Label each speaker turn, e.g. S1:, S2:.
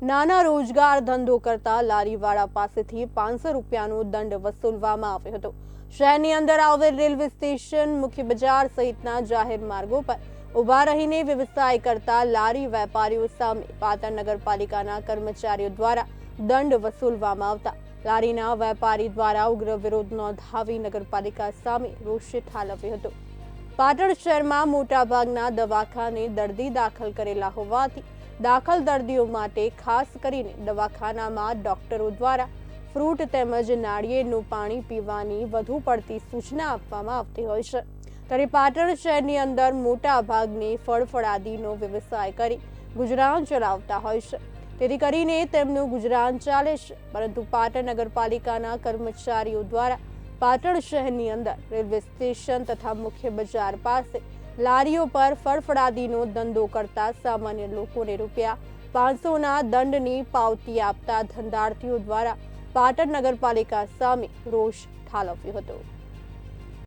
S1: નાના રોજગાર ધંધો કરતા લારીવાળા પાસેથી પાંચસો રૂપિયાનો દંડ વસૂલવામાં આવ્યો હતો. શહેરની અંદર આવેલ રેલવે સ્ટેશન, મુખ્ય બજાર સહિતના જાહેર માર્ગો પર ઊભા રહીને વ્યવસાય કરતા લારી વેપારીઓ સામે પાટણ નગરપાલિકાના કર્મચારીઓ દ્વારા દંડ વસૂલવામાં આવતા. લારીના વેપારી દ્વારા ઉગ્ર વિરોધ નોંધાવી નગરપાલિકા સામે રોષે ઠાલવ્યો હતો. પાટણ શહેરમાં મોટાભાગના દવાખાને દર્દી દાખલ કરેલા હોવાથી દાખલ દર્દીઓ માટે ખાસ કરીને દવાખાનામાં ડોક્ટરો દ્વારા ફ્રૂટ તેમજ નાળિયેરનું પાણી પીવાની વધુ પડતી સૂચના આપવામાં આવતી હોય છે. ત્યારે પાટણ શહેરની અંદર મોટા ભાગની ફળફળાદીનો વ્યવસાય કરી ગુજરાન ચલાવતા હોય છે. તેથી કરીને તેમનું ગુજરાન ચાલે છે. પરંતુ પાટણ નગરપાલિકાના કર્મચારીઓ દ્વારા પાટણ શહેરની અંદર રેલવે સ્ટેશન તથા મુખ્ય બજાર પાસે લારીઓ પર ફડફડાદીનો ધંધો કરતા સામાન્ય લોકોને રૂપિયા પાંચસોના દંડની પાવતી આપતા ધંધાર્થીઓ દ્વારા પાટણ નગરપાલિકા સામે રોષ ઠાલવ્યો હતો.